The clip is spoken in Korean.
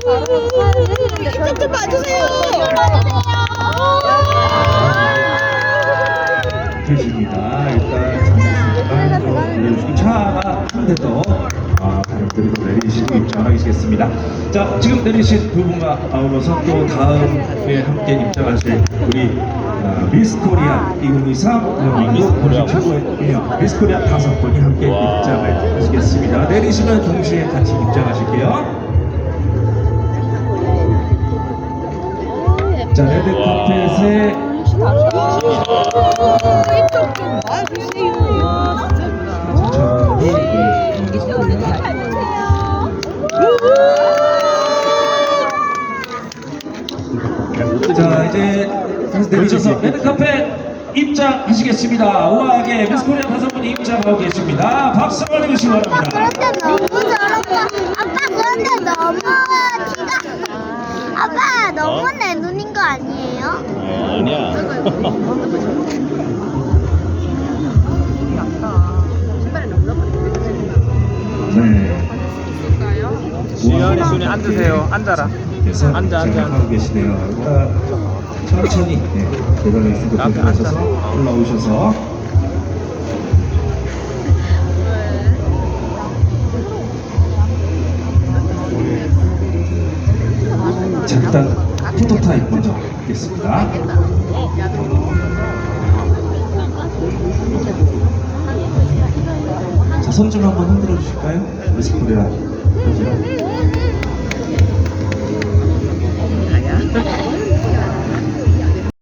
좀 봐주세요. 계십니다. 일단 잠깐 내려주시고 차가 한대더 아, 가족들이 또 내리시고 입장하시겠습니다. 자, 지금 내리신 두 분과 아우러서 또 다음에 함께 입장하실 우리 아, 미스 코리아 2023 미스 코리아 최고의 유명 미스 코리아 다섯 분이 함께 입장을 하시겠습니다. 내리시면 동시에 같이 입장하실게요. 자, 레드 카펫에 자 이제 내리셔서 레드 카펫 입장하시겠습니다. 우아하게 미스코리아 다섯 분이 입장하고 계십니다. 박수 보내주시기 바랍니다. 그런데 너무. 아빠 그런데 너무 아빠 너무 내 눈인 거 아니에요? 아니야. 네. 지연이 순이 앉으세요. 앉아라. 그래서 앉아, 앉아, 하고 계시네요. 아, 천천히 네, 계단을 쓰고 앞에 들어가셔서 앉아. 올라오셔서 잠깐 포토 타임 먼저 하겠습니다. 자, 손 좀 한번 흔들어 주실까요? 미스 코리아.